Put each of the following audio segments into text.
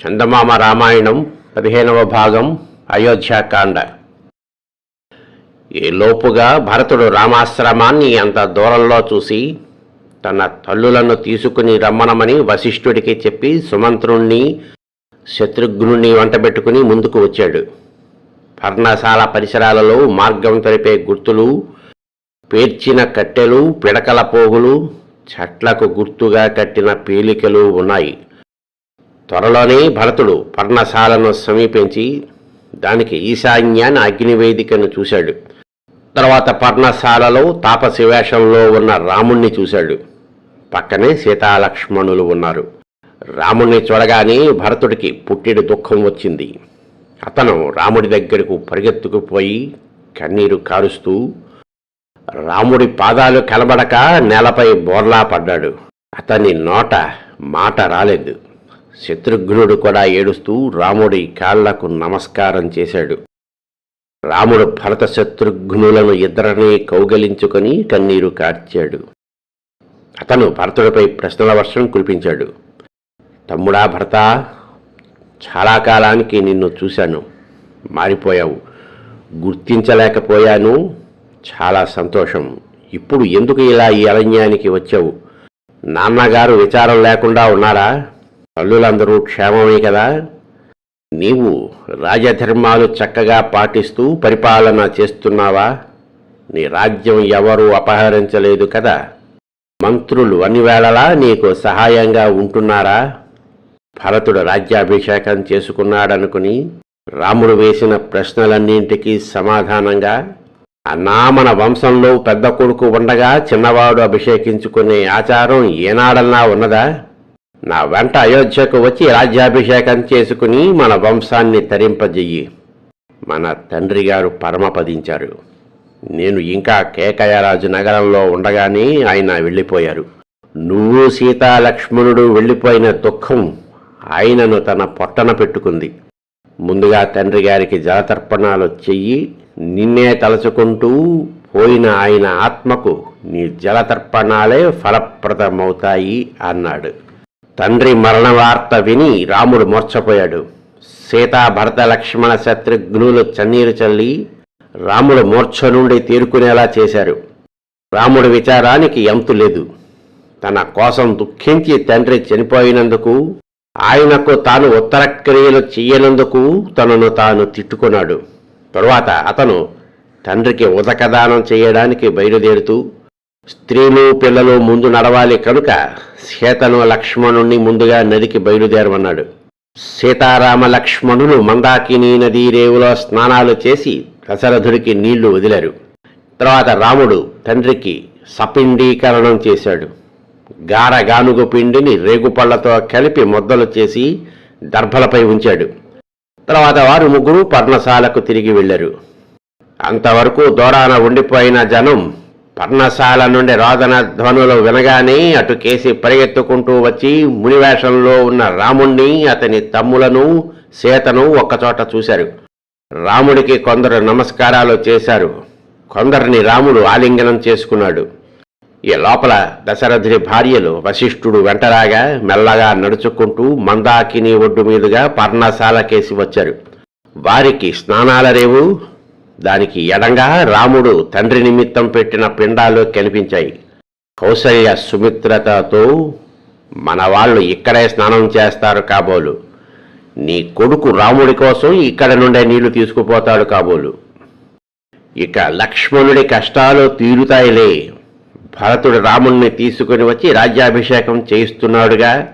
చందమామ రామాయణం పదిహేనవ భాగం అయోధ్యాకాండ ఈ లోపుగా భరతుడు రామాశ్రమాన్ని అంత దూరంలో చూసి తన తల్లులను తీసుకుని రమ్మనమని వశిష్ఠుడికి చెప్పి సుమంత్రుణ్ణి శత్రుఘ్నుణ్ణి వెంటబెట్టుకుని ముందుకు వచ్చాడు. పర్ణశాల పరిసరాలలో మార్గం తెలిపే గుర్తులు పేర్చిన కట్టెలు పిడకల పోగులు చెట్లకు గుర్తుగా కట్టిన పీలికలు ఉన్నాయి. త్వరలోనే భరతుడు పర్ణశాలను సమీపించి దానికి ఈశాన్యాన అగ్నివేదికను చూశాడు. తర్వాత పర్ణశాలలో తాపసి వేషంలో ఉన్న రాముణ్ణి చూశాడు. పక్కనే సీతాలక్ష్మణులు ఉన్నారు. రాముణ్ణి చూడగానే భరతుడికి పుట్టిడి దుఃఖం వచ్చింది. అతను రాముడి దగ్గరకు పరిగెత్తుకుపోయి కన్నీరు కారుస్తూ రాముడి పాదాలు కలబడక నేలపై బోర్లా పడ్డాడు. అతని నోట మాట రాలేదు. శత్రుఘ్నుడు కూడా ఏడుస్తూ రాముడి కాళ్ళకు నమస్కారం చేశాడు. రాముడు భరత శత్రుఘ్నులను ఇద్దరిని కౌగలించుకొని కన్నీరు కార్చాడు. అతను భరతుడిపై ప్రశ్నల వర్షం కురిపించాడు. తమ్ముడా భరత చాలా కాలానికి నిన్ను చూశాను. మారిపోయావు. గుర్తించలేకపోయాను. చాలా సంతోషం. ఇప్పుడు ఎందుకు ఇలా ఈ అరణ్యానికి వచ్చావు? నాన్నగారు విచారం లేకుండా ఉన్నారా? తల్లులందరూ క్షేమమే కదా? నీవు రాజధర్మాలు చక్కగా పాటిస్తూ పరిపాలన చేస్తున్నావా? నీ రాజ్యం ఎవరూ అపహరించలేదు కదా? మంత్రులు అన్నివేళలా నీకు సహాయంగా ఉంటున్నారా? భరతుడు రాజ్యాభిషేకం చేసుకున్నాడనుకుని రాముడు వేసిన ప్రశ్నలన్నింటికీ సమాధానంగా అన్నా మన వంశంలో పెద్ద కొడుకు ఉండగా చిన్నవాడు అభిషేకించుకునే ఆచారం ఏనాడన్నా ఉన్నదా? నా వెంట అయోధ్యకు వచ్చి రాజ్యాభిషేకం చేసుకుని మన వంశాన్ని తరింపజెయ్యి మన తండ్రి గారు పరమపదించారు. నేను ఇంకా కేకయరాజు నగరంలో ఉండగానే ఆయన వెళ్ళిపోయారు. నువ్వు సీతాలక్ష్మణుడు వెళ్ళిపోయిన దుఃఖం ఆయనను తన పొట్టన పెట్టుకుంది. ముందుగా తండ్రి గారికి జలతర్పణాలు చెయ్యి నిన్నే తలుచుకుంటూ పోయిన ఆయన ఆత్మకు నీ జలతర్పణాలే ఫలప్రదమవుతాయి అన్నాడు. తండ్రి మరణ వార్త విని రాముడు మూర్ఛపోయాడు. సీతా భరత లక్ష్మణ శత్రుఘ్నులు చన్నీరు చల్లి రాముడు మూర్ఛ నుండి తేరుకునేలా చేశారు. రాముడి విచారానికి ఎంతు లేదు. తన కోసం దుఃఖించి తండ్రి చనిపోయినందుకు ఆయనకు తాను ఉత్తర క్రియలు చెయ్యనందుకు తనను తాను తిట్టుకున్నాడు. తరువాత అతను తండ్రికి ఉదకదానం చేయడానికి బయలుదేరుతూ స్త్రీలు పిల్లలు ముందు నడవాలి కనుక సీతను లక్ష్మణుణ్ణి ముందుగా నదికి బయలుదేరమన్నాడు. సీతారామ లక్ష్మణులు మందాకిని నదీ రేవులో స్నానాలు చేసి దశరథుడికి నీళ్ళు వదిలారు. తర్వాత రాముడు తండ్రికి సపిండీకరణం చేశాడు. గార గానుగు పిండిని రేగుపళ్ళతో కలిపి ముద్దలు చేసి దర్భలపై ఉంచాడు. తర్వాత వారు ముగ్గురు పర్ణశాలకు తిరిగి వెళ్ళారు. అంతవరకు దూరాన ఉండిపోయిన జనం పర్ణశాల నుండి రోదన ధ్వనులు వినగానే అటు కేసి పరిగెత్తుకుంటూ వచ్చి మునివేషంలో ఉన్న రాముణ్ణి అతని తమ్ములను సీతను ఒక్కచోట చూశారు. రాముడికి కొందరు నమస్కారాలు చేశారు. కొందరిని రాముడు ఆలింగనం చేసుకున్నాడు. ఈ లోపల దశరథుడి భార్యలు వశిష్ఠుడు వెంటరాగా మెల్లగా నడుచుకుంటూ మందాకిని ఒడ్డు మీదుగా పర్ణశాలకేసి వచ్చారు. వారికి స్నానాల రేవు దానికి ఎడంగా రాముడు తండ్రి నిమిత్తం పెట్టిన పిండాలు కనిపించాయి. కౌసల్య సుమిత్రతతో మన వాళ్ళు ఇక్కడే స్నానం చేస్తారు కాబోలు. నీ కొడుకు రాముడి కోసం ఇక్కడ నుండే నీళ్ళు తీసుకుపోతాడు కాబోలు. ఇక లక్ష్మణుడి కష్టాలు తీరుతాయిలే. భరతుడు రాముణ్ణి తీసుకుని వచ్చి రాజ్యాభిషేకం చేయిస్తున్నాడుగా.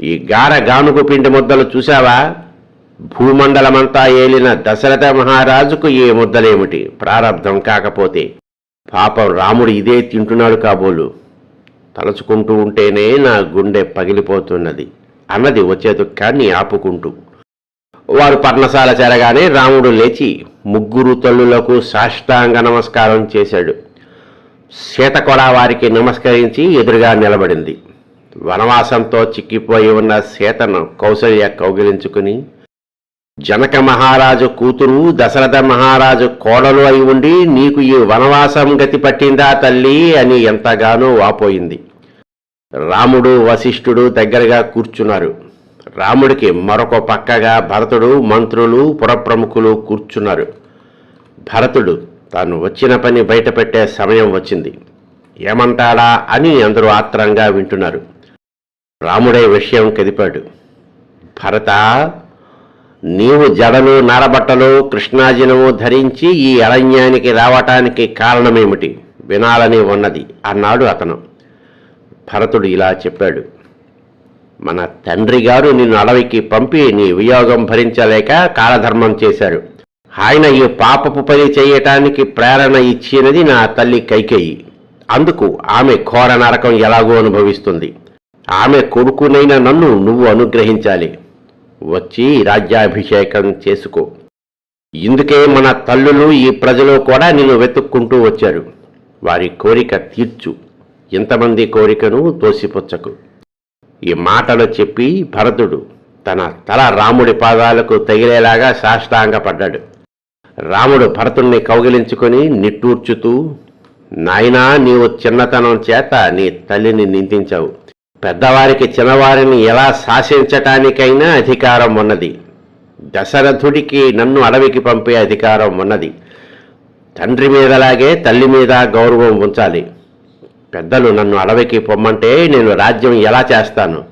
ఈ గార గానుగు పిండి ముద్దలు చూశావా? భూమండలమంతా ఏలిన దశరథ మహారాజుకు ఏ ముద్దలేమిటి? ప్రారంధం కాకపోతే పాపం రాముడు ఇదే తింటున్నాడు కాబోలు. తలుచుకుంటూ ఉంటేనే నా గుండె పగిలిపోతున్నది. అన్నది వచ్చే దుఃఖాన్ని ఆపుకుంటూ. వారు పర్ణశాల చేరగానే రాముడు లేచి ముగ్గురు తల్లులకు సాష్టాంగ నమస్కారం చేశాడు. సీత కూడా వారికి నమస్కరించి ఎదురుగా నిలబడింది. వనవాసంతో చిక్కిపోయి ఉన్న సీతను కౌసల్య కౌగిలించుకుని జనక మహారాజు కూతురు దశరథ మహారాజు కోడలు అయి ఉండి నీకు ఈ వనవాసం గతి పట్టిందా తల్లి? అని ఎంతగానో వాపోయింది. రాముడు వశిష్ఠుడు దగ్గరగా కూర్చున్నారు. రాముడికి మరొక పక్కగా భరతుడు మంత్రులు పురప్రముఖులు కూర్చున్నారు. భరతుడు తాను వచ్చిన పని బయటపెట్టే సమయం వచ్చింది. ఏమంటాడా? అని అందరూ ఆత్రంగా వింటున్నారు. రాముడే విషయం కదిపాడు. భరత నీవు జడలు నరబట్టలు కృష్ణాజినము ధరించి ఈ అరణ్యానికి రావటానికి కారణమేమిటి? వినాలని ఉన్నది అన్నాడు అతను. భరతుడు ఇలా చెప్పాడు. మన తండ్రి గారు నిన్ను అడవికి పంపి నీ వియోగం భరించలేక కాలధర్మం చేశారు. ఆయన ఈ పాపపు పని చేయటానికి ప్రేరణ ఇచ్చినది నా తల్లి కైకేయి. అందుకు ఆమె ఘోర నరకం ఎలాగో అనుభవిస్తుంది. ఆమె కొడుకునైన నన్ను నువ్వు అనుగ్రహించాలి. వచ్చి రాజ్యాభిషేకం చేసుకో. ఇందుకే మన తల్లులు ఈ ప్రజలు కూడా నిన్ను వెతుక్కుంటూ వచ్చారు. వారి కోరిక తీర్చు. ఇంతమంది కోరికను తోసిపుచ్చకు. ఈ మాటలు చెప్పి భరతుడు తన తల రాముడి పాదాలకు తగిలేలాగా సాష్టాంగపడ్డాడు. రాముడు భరతుణ్ణి కౌగిలించుకొని నిట్టూర్చుతూ నాయనా నీవు చిన్నతనం చేత నీ తల్లిని నిందించావు. పెద్దవారికి చిన్నవారిని ఎలా శాసించటానికైనా అధికారం ఉన్నది. దశరథుడికి నన్ను అడవికి పంపే అధికారం ఉన్నది. తండ్రి మీదలాగే తల్లి మీద గౌరవం ఉంచాలి. పెద్దలు నన్ను అడవికి పొమ్మంటే నేను రాజ్యం ఎలా చేస్తాను?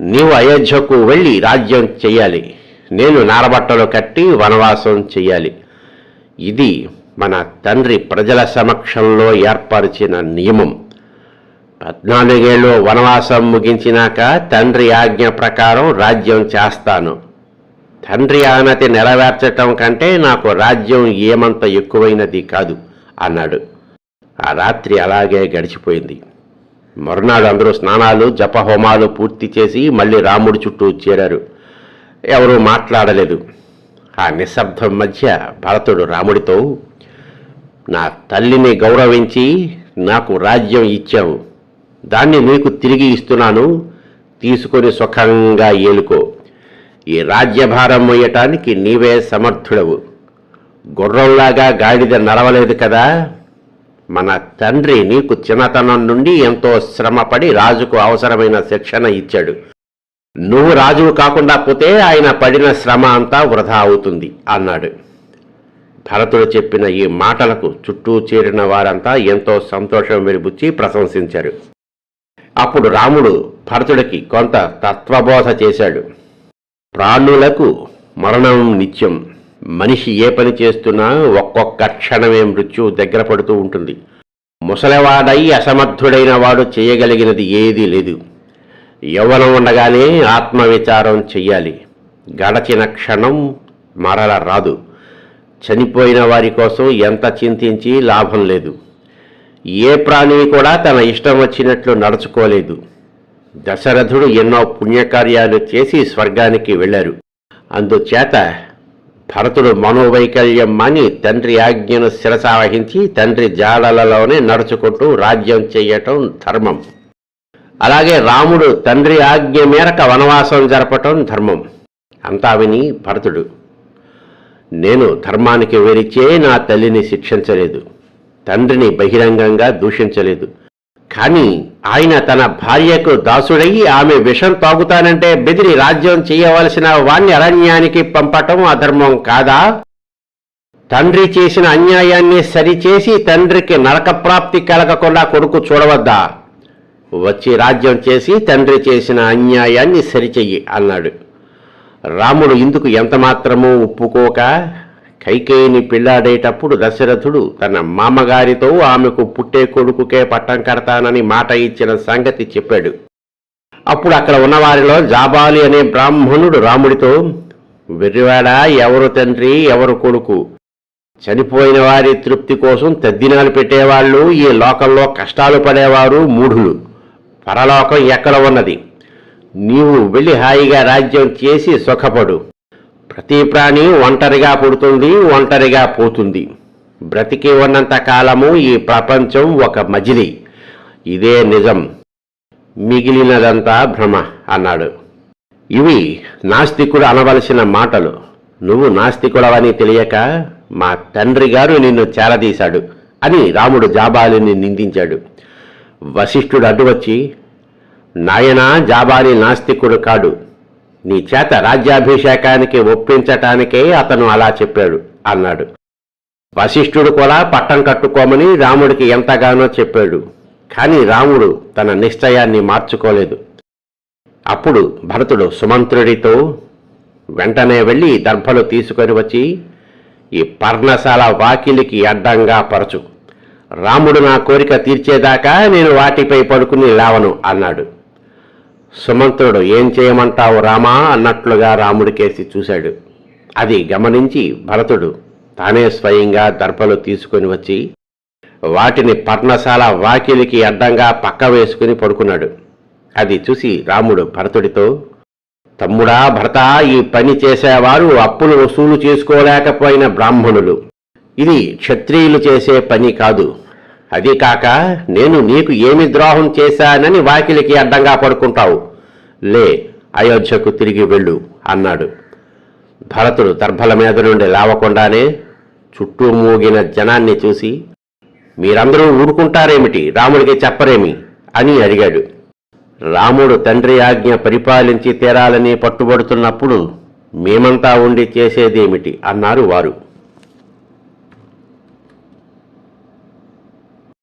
నీవు అయోధ్యకు వెళ్ళి రాజ్యం చెయ్యాలి. నేను నారబట్టలు కట్టి వనవాసం చెయ్యాలి. ఇది మన తండ్రి ప్రజల సమక్షంలో ఏర్పరిచిన నియమం. పద్నాలుగేళ్ళు వనవాసం ముగించినాక తండ్రి ఆజ్ఞ ప్రకారం రాజ్యం చేస్తాను. తండ్రి ఆనతి నెరవేర్చటం కంటే నాకు రాజ్యం ఏమంత ఎక్కువైనది కాదు అన్నాడు. ఆ రాత్రి అలాగే గడిచిపోయింది. మరునాడు అందరూ స్నానాలు జపహోమాలు పూర్తి చేసి మళ్ళీ రాముడి చుట్టూ చేరారు. ఎవరూ మాట్లాడలేదు. ఆ నిశ్శబ్దం మధ్య భరతుడు రాముడితో నా తల్లిని గౌరవించి నాకు రాజ్యం ఇచ్చావు. దాన్ని నీకు తిరిగి ఇస్తున్నాను. తీసుకొని సుఖంగా ఏలుకో. ఈ రాజ్యభారం మోయటానికి నీవే సమర్థుడవు. గుర్రంలాగా గాడిద నడవలేదు కదా. మన తండ్రి నీకు చిన్నతనం నుండి ఎంతో శ్రమపడి రాజుకు అవసరమైన శిక్షణ ఇచ్చాడు. నువ్వు రాజువు కాకుండా పోతే ఆయన పడిన శ్రమ అంతా వృధా అవుతుంది అన్నాడు. భరతుడు చెప్పిన ఈ మాటలకు చుట్టూ చేరిన వారంతా ఎంతో సంతోషం వెలిబుచ్చి ప్రశంసించారు. అప్పుడు రాముడు భరతుడికి కొంత తత్వబోధ చేశాడు. ప్రాణులకు మరణం నిత్యం. మనిషి ఏ పని చేస్తున్నా ఒక్కొక్క క్షణమే మృత్యు దగ్గర పడుతూ ఉంటుంది. ముసలివాడై అసమర్థుడైన వాడు చేయగలిగినది ఏదీ లేదు. యవ్వనం ఉండగానే ఆత్మవిచారం చెయ్యాలి. గడచిన క్షణం మరల రాదు. చనిపోయిన వారి కోసం ఎంత చింతించి లాభం లేదు. ఏ ప్రాణిని కూడా తన ఇష్టం వచ్చినట్లు నడుచుకోలేదు. దశరథుడు ఎన్నో పుణ్యకార్యాలు చేసి స్వర్గానికి వెళ్ళారు. అందుచేత భరతుడు మనోవైకల్యం మాని తండ్రి ఆజ్ఞను శిరసావహించి తండ్రి జాడలలోనే నడుచుకుంటూ రాజ్యం చెయ్యటం ధర్మం. అలాగే రాముడు తండ్రి ఆజ్ఞ మేరకు వనవాసం జరపటం ధర్మం. అంతా విని భరతుడు నేను ధర్మానికి వెరిచే నా తల్లిని శిక్షించలేదు. తండ్రిని బహిరంగంగా దూషించలేదు. కానీ ఆయన తన భార్యకు దాసుడయ్యి ఆమె విషం తాగుతానంటే బెదిరి రాజ్యం చేయవలసిన వాణ్ణి అరణ్యానికి పంపటం అధర్మం కాదా? తండ్రి చేసిన అన్యాయాన్ని సరిచేసి తండ్రికి నరకప్రాప్తి కలగకుండా కొడుకు చూడవద్దా? వచ్చి రాజ్యం చేసి తండ్రి చేసిన అన్యాయాన్ని సరిచెయ్యి అన్నాడు. రాముడు ఇందుకు ఎంతమాత్రమూ ఒప్పుకోక కైకేయిని పెళ్ళాడేటప్పుడు దశరథుడు తన మామగారితో ఆమెకు పుట్టే కొడుకుకే పట్టం కడతానని మాట ఇచ్చిన సంగతి చెప్పాడు. అప్పుడు అక్కడ ఉన్నవారిలో జాబాలి అనే బ్రాహ్మణుడు రాముడితో వెర్రివాడా ఎవరు తండ్రి ఎవరు కొడుకు? చనిపోయిన వారి తృప్తి కోసం తద్దినాలు పెట్టేవాళ్ళు ఈ లోకంలో కష్టాలు పడేవారు మూఢులు. పరలోకం ఎక్కడ ఉన్నది? నీవు వెళ్ళి హాయిగా రాజ్యం చేసి సుఖపడు. ప్రతి ప్రాణి ఒంటరిగా పుడుతుంది ఒంటరిగా పోతుంది. బ్రతికి ఉన్నంత కాలము ఈ ప్రపంచం ఒక మజిలి. ఇదే నిజం. మిగిలినదంతా భ్రమ అన్నాడు. ఇవి నాస్తికుడు అనవలసిన మాటలు. నువ్వు నాస్తికుడవని తెలియక మా తండ్రి గారు నిన్ను చేరదీశాడు అని రాముడు జాబాలిని నిందించాడు. వశిష్ఠుడు అడ్డువచ్చి నాయనా జాబాలి నాస్తికుడు కాడు. నీ చేత రాజ్యాభిషేకానికి ఒప్పించటానికే అతను అలా చెప్పాడు అన్నాడు. వశిష్ఠుడు కూడా పట్టం కట్టుకోమని రాముడికి ఎంతగానో చెప్పాడు కానీ రాముడు తన నిశ్చయాన్ని మార్చుకోలేదు. అప్పుడు భరతుడు సుమంత్రుడితో వెంటనే వెళ్ళి దర్భలు తీసుకొని వచ్చి ఈ పర్ణశాల వాకిలికి అడ్డంగా పరచు. రాముడు నా కోరిక తీర్చేదాకా నేను వాటిపై పడుకుని లేవను అన్నాడు. సుమంత్రుడు ఏం చేయమంటావు రామా? అన్నట్లుగా రాముడికేసి చూశాడు. అది గమనించి భరతుడు తానే స్వయంగా దర్భలు తీసుకొని వచ్చి వాటిని పర్ణశాల వాకిలికి అడ్డంగా పక్క వేసుకుని పడుకున్నాడు. అది చూసి రాముడు భరతుడితో తమ్ముడా భరత ఈ పని చేసేవారు అప్పులు వసూలు చేసుకోలేకపోయిన బ్రాహ్మణులు. ఇది క్షత్రియులు చేసే పని కాదు. అది కాక నేను నీకు ఏమి ద్రోహం చేశానని వాకిలికి అడ్డంగా పడుకుంటావు. లే అయోధ్యకు తిరిగి వెళ్ళు అన్నాడు. భరతుడు దర్భల మీద నుండి లావకుండానే చుట్టూ మూగిన జనాన్ని చూసి మీరందరూ ఊరుకుంటారేమిటి? రాముడికి చెప్పరేమి? అని అడిగాడు. రాముడు తండ్రి ఆజ్ఞ పరిపాలించి తీరాలని పట్టుబడుతున్నప్పుడు మేమంతా ఉండి చేసేదేమిటి? అన్నారు వారు.